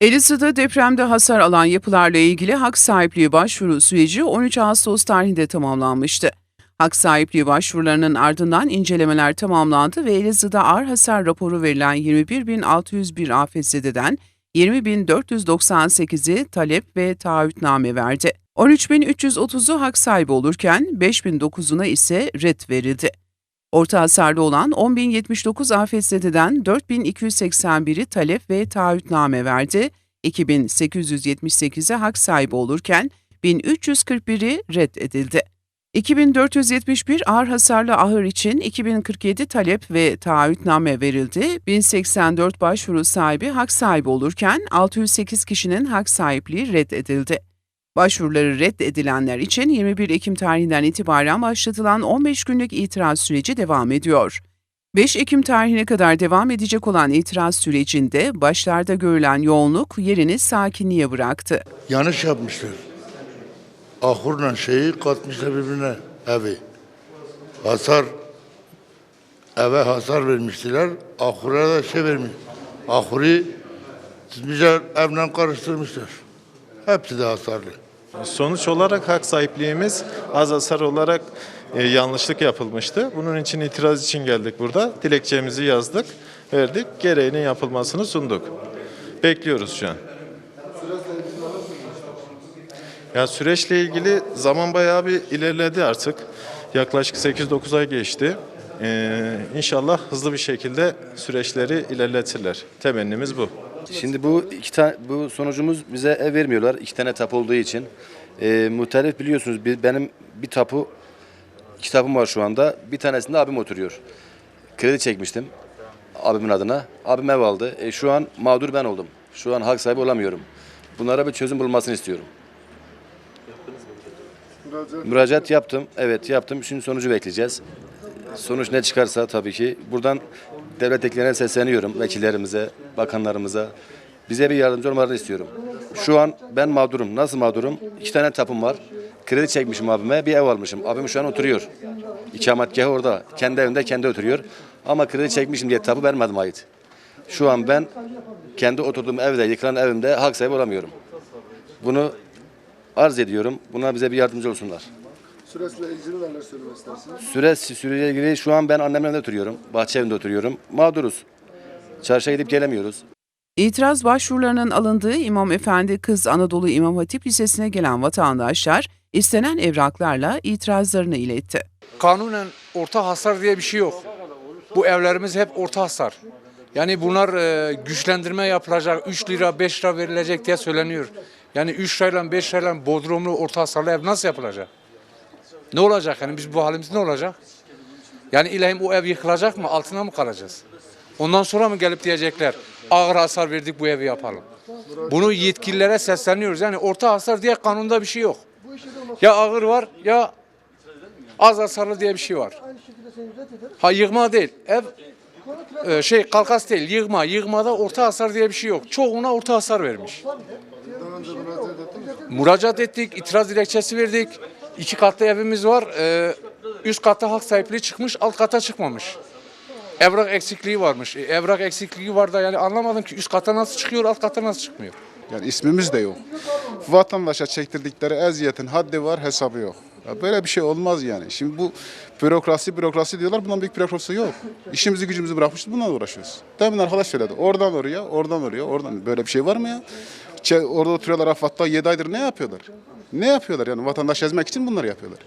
Elazığ'da depremde hasar alan yapılarla ilgili hak sahipliği başvuru süreci 13 Ağustos tarihinde tamamlanmıştı. Hak sahipliği başvurularının ardından incelemeler tamamlandı ve Elazığ'da ağır hasar raporu verilen 21.601 afetzededen 20.498'i talep ve taahhütname verdi. 13.330'u hak sahibi olurken 5.009'una ise red verildi. Orta hasarlı olan 10.079 afetzededen 4.281'i talep ve taahhütname verdi. 2.878'e hak sahibi olurken 1341'i reddedildi. 2471 ağır hasarlı ahır için 2047 talep ve taahhütname verildi. 1084 başvuru sahibi hak sahibi olurken 608 kişinin hak sahipliği reddedildi. Başvuruları reddedilenler için 21 Ekim tarihinden itibaren başlatılan 15 günlük itiraz süreci devam ediyor. 5 Ekim tarihine kadar devam edecek olan itiraz sürecinde başlarda görülen yoğunluk yerini sakinliğe bıraktı. Yanlış yapmışlar. Ahurla şeyi katmışlar birbirine evi. Hasar eve hasar vermiştiler. Ahura da şey vermiş. Ahuri güzel evle karıştırmışlar. Hepsi de hasarlı. Sonuç olarak hak sahipliğimiz az hasar olarak e, yanlışlık yapılmıştı. Bunun için itiraz için geldik burada. Dilekçemizi yazdık, verdik. Gereğinin yapılmasını sunduk. Bekliyoruz şu an. Ya süreçle ilgili zaman bayağı bir ilerledi artık. Yaklaşık 8-9 ay geçti. Ee, inşallah hızlı bir şekilde süreçleri ilerletirler. Temennimiz bu. Şimdi bu iki tane bu sonucumuz bize ev vermiyorlar iki tane tapu olduğu için. Ee, muhtelif biliyorsunuz bir, benim bir tapu iki tapum var şu anda. Bir tanesinde abim oturuyor. Kredi çekmiştim abimin adına. Abim ev aldı. E, şu an mağdur ben oldum. Şu an hak sahibi olamıyorum. Bunlara bir çözüm bulmasını istiyorum. Müracaat yaptım. Evet yaptım. Şimdi sonucu bekleyeceğiz. Sonuç ne çıkarsa tabii ki buradan devlet eklerine sesleniyorum. Vekillerimize, bakanlarımıza. Bize bir yardımcı olmalarını istiyorum. Şu an ben mağdurum. Nasıl mağdurum? İki tane tapum var. Kredi çekmişim abime. Bir ev almışım. Abim şu an oturuyor. İkametgahı orada. Kendi evinde kendi oturuyor. Ama kredi çekmişim diye tapu vermedim ait. Şu an ben kendi oturduğum evde, yıkılan evimde hak sahibi olamıyorum. Bunu arz ediyorum. Buna bize bir yardımcı olsunlar. Süresiyle ilgili neler söylemek istersiniz? Süre süreyle ilgili şu an ben annemin evinde oturuyorum. Bahçe evinde oturuyorum. Mağduruz. Çarşıya gidip gelemiyoruz. İtiraz başvurularının alındığı İmam Efendi Kız Anadolu İmam Hatip Lisesi'ne gelen vatandaşlar istenen evraklarla itirazlarını iletti. kanunen orta hasar diye bir şey yok. Bu evlerimiz hep orta hasar. Yani bunlar e, güçlendirme yapılacak, 3 lira 5 lira verilecek diye söyleniyor. Yani 3 lirayla 5 lirayla bodrumlu orta hasarlı ev nasıl yapılacak? Ne olacak yani biz bu halimiz ne olacak? Yani ilahim o ev yıkılacak mı altına mı kalacağız? Ondan sonra mı gelip diyecekler ağır hasar verdik bu evi yapalım. Bunu yetkililere sesleniyoruz. Yani orta hasar diye kanunda bir şey yok. Ya ağır var ya az hasarlı diye bir şey var. Ha yığma değil. Ev e, şey kalkas değil. Yığma. Yığmada orta hasar diye bir şey yok. Çoğuna orta hasar vermiş. Müracaat ettik. itiraz dilekçesi verdik. İki katlı evimiz var. E, üst katta hak sahipliği çıkmış. Alt kata çıkmamış. Evrak eksikliği varmış. E, evrak eksikliği var da yani anlamadım ki üst kata nasıl çıkıyor, alt kata nasıl çıkmıyor. Yani ismimiz de yok. Vatandaşa çektirdikleri eziyetin haddi var, hesabı yok. Ya böyle bir şey olmaz yani. Şimdi bu bürokrasi bürokrasi diyorlar. Bundan büyük bürokrasi yok. İşimizi gücümüzü bırakmışız bununla uğraşıyoruz. Demin arkadaş söyledi. Oradan oraya, oradan oraya, oradan. Böyle bir şey var mı ya? Orada oturuyorlar Afat'ta 7 aydır ne yapıyorlar? Ne yapıyorlar yani? Vatandaş ezmek için bunları yapıyorlar.